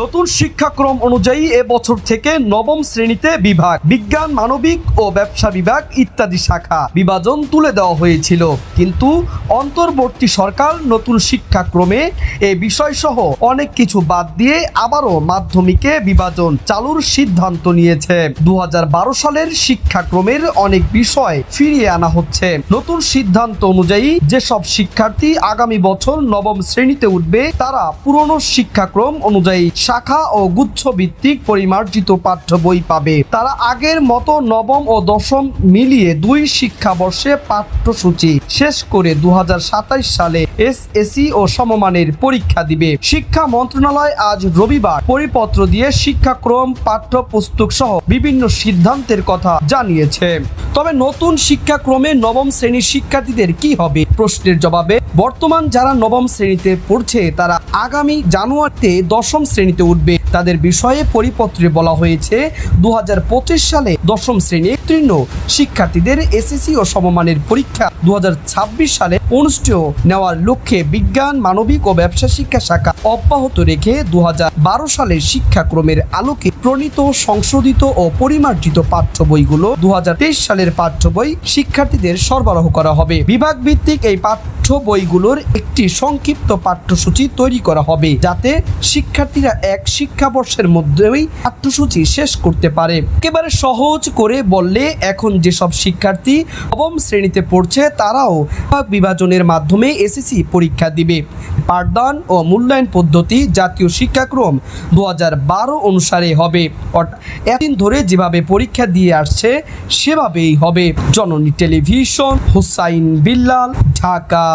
নতুন শিক্ষাক্রম অনুযায়ী এবছর থেকে নবম শ্রেণীতে বিভাগ, বিজ্ঞান, মানবিক ও ব্যবসা বিভাগ ইত্যাদি শাখা বিভাজন তুলে দেওয়া হয়েছিল। কিন্তু অন্তর্বর্তী সরকার নতুন শিক্ষাক্রমে এ বিষয়সহ অনেক কিছু বাদ দিয়ে আবারও মাধ্যমিকে বিভাজন চালুর সিদ্ধান্ত নিয়েছে। দু হাজার বারো সালের শিক্ষাক্রমের অনেক বিষয় ফিরিয়ে আনা হচ্ছে। নতুন সিদ্ধান্ত অনুযায়ী যেসব শিক্ষার্থী আগামী বছর নবম শ্রেণীতে উঠবে, তারা পুরনো শিক্ষাক্রম অনুযায়ী শাখা ও গুচ্ছ ভিত্তিক পরিমার্জিত পাঠ্য বই পাবে। তারা আগের মতো নবম ও দশম মিলিয়ে দুই শিক্ষাবর্ষে পাঠ্যসূচি শেষ করে দু সালে এসএসসি ও সমমানের পরীক্ষা দিবে। শিক্ষা মন্ত্রণালয় আজ রবিবার পরিপত্র দিয়ে শিক্ষাক্রম, পাঠ্যপুস্তক সহ বিভিন্ন সিদ্ধান্তের কথা জানিয়েছে। তবে নতুন শিক্ষাক্রমে নবম শ্রেণির শিক্ষার্থীদের কি হবে? প্রশ্নের জবাবে, বর্তমান যারা নবম শ্রেণীতে পড়ছে, তারা আগামী জানুয়ারিতে দশম শ্রেণীতে উঠবে। তাদের বিষয়ে পরিপত্রে বলা হয়েছে দু সালে দশম শ্রেণি উত্তীর্ণ শিক্ষার্থীদের এসএসসি ও সমমানের পরীক্ষা দু সালে অনুষ্ঠেয় নেওয়ার লক্ষ্যে বিজ্ঞান, মানবিক ও ব্যবসা শিক্ষা শাখা অব্যাহত রেখে দু হাজার বারো সালের শিক্ষাক্রমের আলোকে প্রণীত, সংশোধিত ও পরিমার্জিত পাঠ্য বইগুলো দু হাজার তেইশ সালের পাঠ্য বই শিক্ষার্থীদের সরবরাহ করা হবে। বিভাগ ভিত্তিক এই পাঠ্য বইগুলোর একটি সংক্ষিপ্ত পাঠ্যসূচি তৈরি করা হবে, যাতে শিক্ষার্থীরা এক শিক্ষাবর্ষের মধ্যেই পাঠ্যসূচি শেষ করতে পারে। একেবারে সহজ করে বললে, এখন যেসব শিক্ষার্থী নবম শ্রেণীতে পড়ছে, তারাও বিভাজনের মাধ্যমে এসএসসি পরীক্ষা দিবে। পাঠদান ও মূল্যায়ন পদ্ধতি জাতীয় শিক্ষাক্রম দু হাজার বারো অনুসারে হবে। এতদিন ধরে যেভাবে পরীক্ষা দিয়ে আসছে, সেভাবেই হবে। জননী টেলিভিশন, হুসাইন বিল্লাল, ঢাকা।